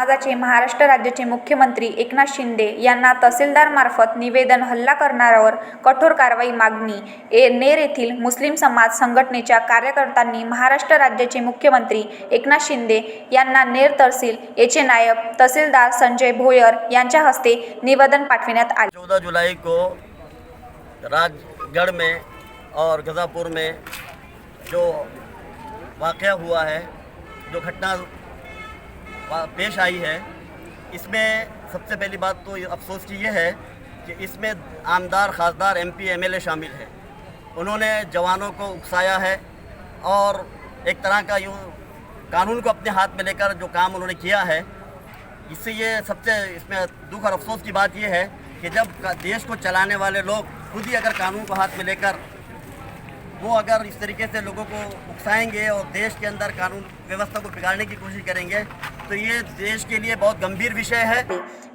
समाजाचे महाराष्ट्र राज्याचे मुख्यमंत्री एकनाथ शिंदे यांना तहसीलदारमार्फत निवेदन हल्ला करणाऱ्यावर कठोर कारवाई मागणी. ए नेर येथील मुस्लिम समाज संघटनेच्या कार्यकर्त्यांनी महाराष्ट्र राज्याचे मुख्यमंत्री एकनाथ शिंदे यांना नेर तहसील याचे नायब तहसीलदार संजय भोयर यांच्या हस्ते निवेदन पाठविण्यात आले. चौदह जुलाई को राजगढ़ में और गज़ापुर में जो वाक़ हुआ है जो घटना पेश आई है। इसमें सबसे पहली बात तो अफसोस की ये है कि इसमें आमदार, खासदार एमपी एमएलए शामिल हैं। उन्होंने जवानों को उकसाया है और एक तरह का यूँ कानून को अपने हाथ में लेकर जो काम उन्होंने किया है, इससे ये सबसे इसमें दुख और अफसोस की बात यह है कि जब देश को चलाने वाले लोग खुद ही अगर कानून को हाथ में लेकर वो अगर इस तरीके से लोगों को उकसाएंगे और देश के अंदर कानून व्यवस्था को बिगाड़ने की कोशिश करेंगे तो ये देश के लिए बहुत गंभीर विषय है।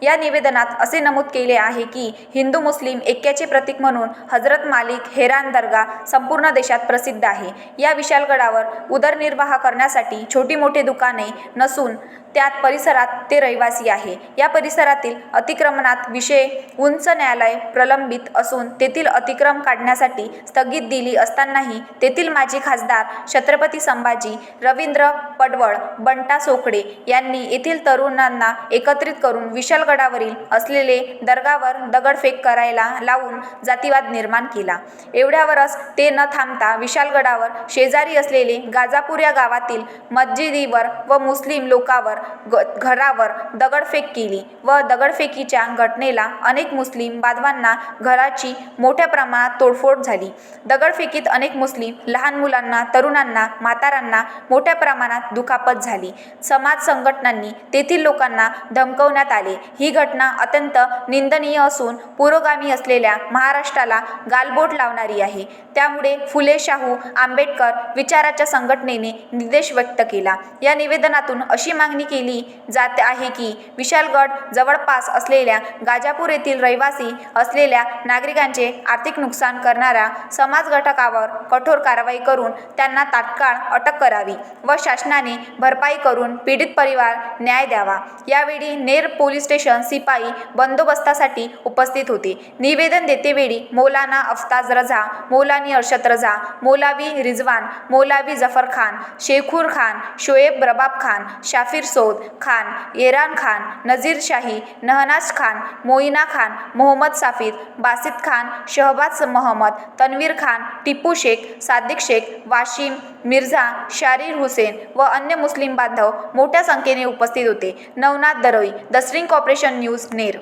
या निवेदनात असे नमूद केले आहे की हिंदू मुस्लिम ऐक्याचे प्रतीक म्हणून हजरत मालिक हेरान दर्गा संपूर्ण देशात प्रसिद्ध आहे. या विशालगडावर उदरनिर्वाह करण्यासाठी छोटी मोठी दुकाने नसून त्यात परिसरात ते रहिवासी आहे. या परिसरातील अतिक्रमणात विषय उंच न्यायालय प्रलंबित असून तेथील अतिक्रम काढण्यासाठी स्थगित दिली असताना असतानाही तेथील माजी खासदार छत्रपती संभाजी रवींद्र पडवळ बंटा सोकडे यांनी येथील तरुणांना एकत्रित करून विशालगडावरील असलेले दर्गावर दगडफेक करायला लावून जातीवाद निर्माण केला. एवढ्यावरच ते न थांबता विशालगडावर शेजारी असलेले गाजापूर या गावातील मस्जिदीवर व मुस्लिम लोकावर ग घरावर दगडफेक केली व दगडफेकीच्या घटनेला अनेक मुस्लिम बांधवांना घराची मोठ्या प्रमाणात तोडफोड झाली. दगडफेकीत अनेक अनेक मुस्लिम लहान मुलांना तरुणांना म्हातारांना मोठ्या प्रमाणात दुखापत झाली. समाज संघटनांनी तेथील लोकांना धमकवण्यात आले. ही घटना अत्यंत निंदनीय असून पुरोगामी असलेल्या महाराष्ट्राला गालबोट लावणारी आहे. त्यामुळे फुले शाहू आंबेडकर विचाराच्या संघटनेने निर्देश व्यक्त केला. या निवेदनातून अशी मागणी केली जात आहे की विशालगड जवळपास असलेल्या गाजापूर येथील रहिवासी असलेल्या नागरिकांचे आर्थिक नुकसान करणाऱ्या समाज घटकावर कठोर कारवाई करून त्यांना तात्काळ अटक करावी व शासनाने भरपाई करून पीडित परिवार न्याय द्यावा. यावेळी नेर पोलीस स्टेशन सिपाई बंदोबस्तासाठी उपस्थित होते. निवेदन देतेवेळी मौलाना अफ्ताज रझा मौलानी अरशद रझा मौलावी रिजवान मौलावी जफर खान शेखूर खान शोएब रबाब खान शाफिर सोद खान येरान खान नजीर शाही नहनाज खान मोईना खान मोहम्मद साफिद बासित खान शहबाज मोहम्मद तन्वीर खान टिपू शेख सादिक शेख वाशिम मिर्झा शारीर हुसेन व अन्य मुस्लिम बांधव मोठ्या संख्येने उपस्थित होते. Navnath Daroi the string corporation news Ner.